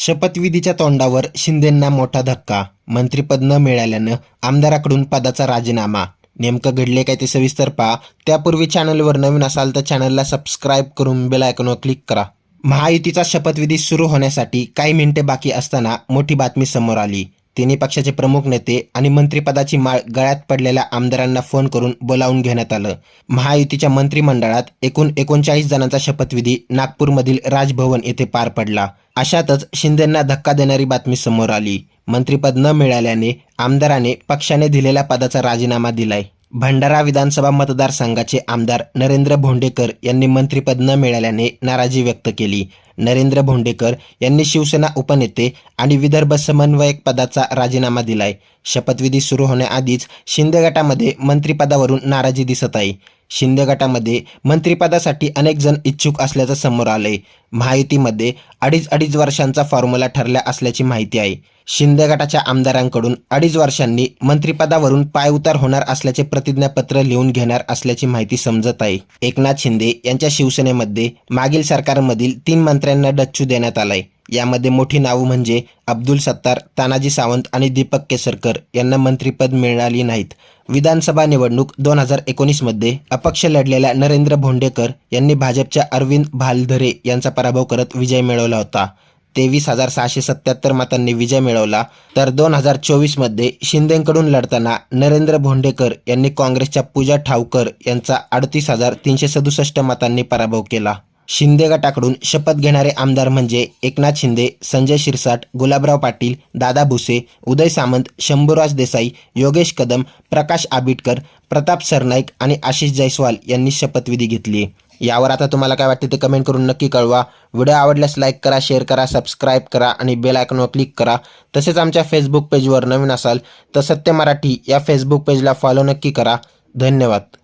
शपथविधीच्या तोंडावर शिंदेंना मोठा धक्का मंत्रिपद न मिळाल्यानं आमदाराकडून पदाचा राजीनामा. नेमकं घडले काय ते सविस्तर पहा. त्यापूर्वी चॅनलवर नवीन असाल तर चॅनलला सबस्क्राईब करून बेल आयकॉनवर क्लिक करा. महायुतीचा शपथविधी सुरू होण्यासाठी काही मिनिटे बाकी असताना मोठी बातमी समोर आली. तिन्ही पक्षाचे प्रमुख नेते आणि मंत्रिपदाची माळ गळ्यात पडलेल्या आमदारांना फोन करून बोलावून घेण्यात आलं. महायुतीच्या मंत्रिमंडळात एकूण एकोणचाळीस जणांचा शपथविधी नागपूरमधील राजभवन येथे पार पडला. अशातच शिंदेंना धक्का देणारी बातमी समोर आली. मंत्रीपद न मिळाल्याने आमदाराने पक्षाने दिलेल्या पदाचा राजीनामा दिलाय. भंडारा विधानसभा मतदारसंघाचे आमदार नरेंद्र भोंडेकर यांनी मंत्रीपद न मिळाल्याने नाराजी व्यक्त केली. नरेंद्र भोंडेकर यांनी शिवसेना उपनेते आणि विदर्भ समन्वयक पदाचा राजीनामा दिलाय. शपथविधी सुरू होण्याआधीच शिंदे गटामध्ये मंत्रिपदावरून नाराजी दिसत आहे. शिंदे गटामध्ये मंत्रिपदासाठी अनेक जण इच्छुक असल्याचं समोर आलंय. महायुतीमध्ये अडीच अडीच वर्षांचा फॉर्म्युला ठरला असल्याची माहिती आहे. शिंदे गटाच्या आमदारांकडून अडीच वर्षांनी मंत्रिपदावरून पायउतार होणार असल्याचे प्रतिज्ञापत्र लिहून घेणार असल्याची माहिती समजत आहे. एकनाथ शिंदे यांच्या शिवसेनेमध्ये मागील सरकारमधील तीन मंत्र्यांना डच्चू देण्यात आलाय. यामध्ये मोठी नावं म्हणजे अब्दुल सत्तार तानाजी सावंत आणि दीपक केसरकर यांना मंत्रिपद मिळाली नाहीत. विधानसभा निवडणूक दोन हजार एकोणीसमध्ये अपक्ष लढलेल्या नरेंद्र भोंडेकर यांनी भाजपच्या अरविंद भालधरे यांचा पराभव करत विजय मिळवला होता. तेवीस हजार सहाशे सत्याहत्तर मतांनी विजय मिळवला. तर दोन हजार चोवीसमध्ये शिंदेकडून लढताना नरेंद्र भोंडेकर यांनी काँग्रेसच्या पूजा ठावकर यांचा अडतीस हजार तीनशे सदुसष्ट मतांनी पराभव केला. शिंदे गटाकडून शपथ घेणारे आमदार म्हणजे एकनाथ शिंदे संजय शिरसाट गुलाबराव पाटील दादा भुसे उदय सामंत शंभूराज देसाई योगेश कदम प्रकाश आबिटकर प्रताप सरनाईक आणि आशिष जयस्वाल यांनी शपथविधी घेतली यावर आता तुम्हाला काय वाटते ते कमेंट करून नक्की कळवा. व्हिडिओ आवडल्यास लाईक करा शेअर करा सबस्क्राईब करा आणि बेल आयकॉनवर क्लिक करा. तसेच आमच्या फेसबुक पेजवर नवीन असाल तर सत्य मराठी या फेसबुक पेजला फॉलो नक्की करा. धन्यवाद.